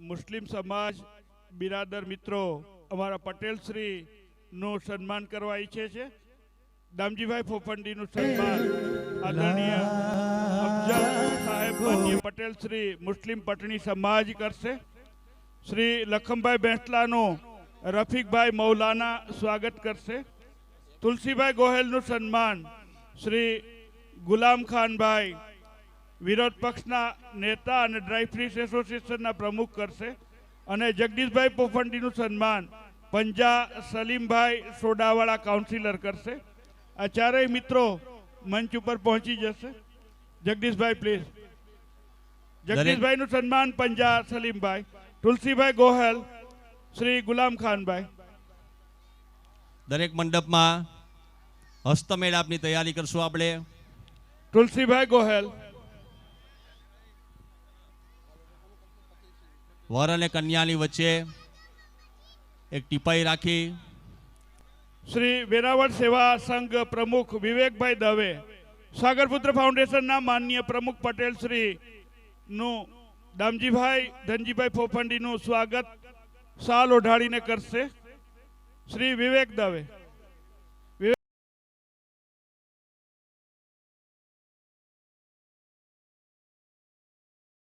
મુસ્લિમ સમાજ, બિરાદર મિત્રો, અમારા પટેલ શ્રી નું સન્માન કરવા ઈચ્છે છે. દામજીભાઈ ફોફંડીનું સન્માન આદરણીય અફજલ સાહેબ માનનીય પટેલ શ્રી મુસ્લિમ પટણી સમાજ કરશે. શ્રી લખમભાઈ બેસલાનું રફીકભાઈ મૌલાના સ્વાગત કરશે. તુલસીભાઈ ગોહેલનું સન્માન શ્રી ગુલામ ખાનભાઈ વિરોધ પક્ષના નેતા અને ફ્રીસ એસોસિએશનના પ્રમુખ કરશે. અને જગદીશભાઈ પોફંડીનું સન્માન પંજા સલીમભાઈ સોડાવાળા કાઉન્સિલર કરશે. આ ચારેય મિત્રો મંચ ઉપર પહોંચી જશે. જગદીશભાઈ પ્લીઝ જગદીશભાઈનું સન્માન પંજા સલીમભાઈ તુલસીભાઈ ગોહેલ શ્રી ગુલામ ખાનભાઈ. દરેક મંડપમાં હસ્તમેળાપની તૈયારી કરશું આપણે. તુલસીભાઈ ગોહેલ વર અને કન્યાની વચ્ચે એક ટીપાઈ રાખી. શ્રી વેરાવળ સેવા સંઘ પ્રમુખ વિવેકભાઈ દવે, સાગરપુત્ર ફાઉન્ડેશનના માનનીય પ્રમુખ પટેલ શ્રી નું દામજીભાઈ, ધનજીભાઈ ફોફંડીનું સ્વાગત, સાલ ઓઢાડીને કરશે. શ્રી વિવેક દવે.